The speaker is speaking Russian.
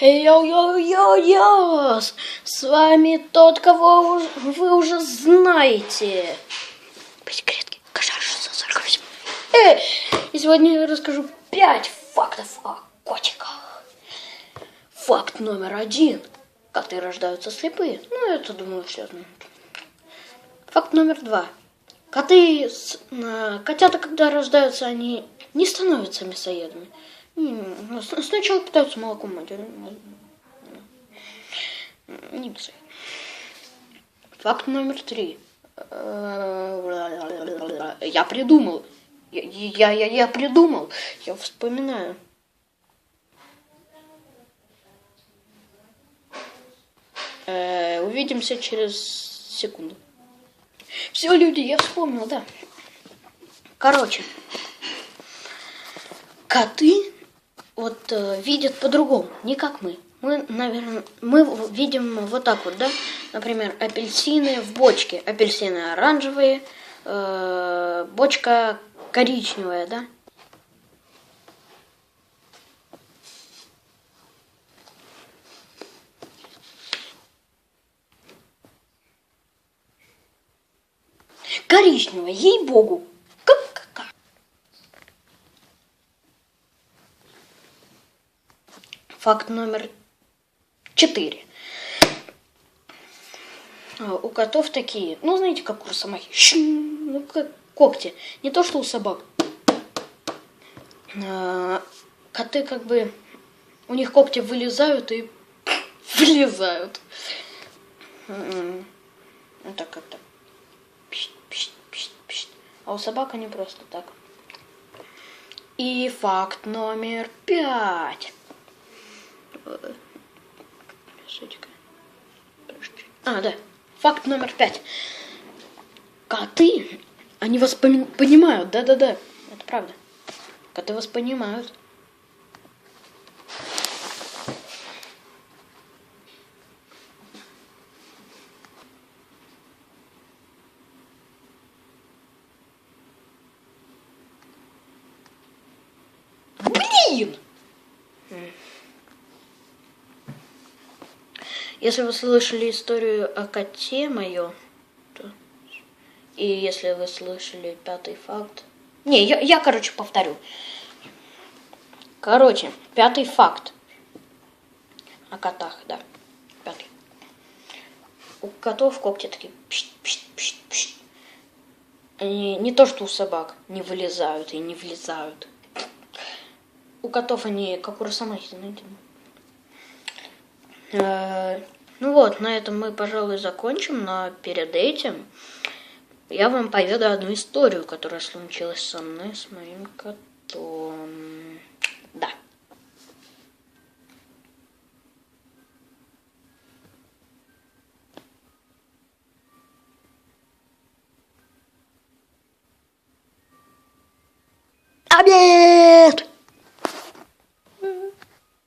Йо-йо-йо-йо! С вами тот, кого вы уже знаете. Секретки, кошар 648. Э, и сегодня я расскажу 5 фактов о котиках. Факт номер один. Коты рождаются слепые. Ну, это, думаю, все знают. Факт номер два. Коты, котята, когда рождаются, они не становятся мясоедами. Ну, Сначала питаются молоком матери. М, Не мясоед. Факт номер три. Э, Я придумал. Я, я, я, я придумал. Я вспоминаю. Э, Увидимся через секунду. Все, люди, я вспомнил, да. Короче, коты вот э, видят по-другому, не как мы. Мы, наверное, мы видим вот так вот, да? Например, апельсины в бочке. Апельсины оранжевые, э, бочка коричневая, да? Коричневая, ей-богу. Как, как? Факт номер четыре. А, У котов такие, ну, знаете, как у росомахи, ну, как когти. Не то, что у собак. А, Коты как бы, у них когти вылезают и вылезают. М, Ну, так как-то. А у собак они просто так. И факт номер пять. А, да. Факт номер пять. Коты, они вас пони- понимают, да-да-да. Это правда. Коты вас понимают. Блин! Если вы слышали историю о коте мою, то... и если вы слышали пятый факт... Не, я, я, короче, повторю. Короче, пятый факт. О котах, да. Пятый. У котов когти такие... пшт, пшт, пшт, пшт. Они не то, что у собак, не вылезают и не влезают. У котов они как у росомахи, знаете. Э, Ну вот, на этом мы, пожалуй, закончим, но перед этим я вам поведаю одну историю, которая случилась со мной, с моим котом. Да. Обед!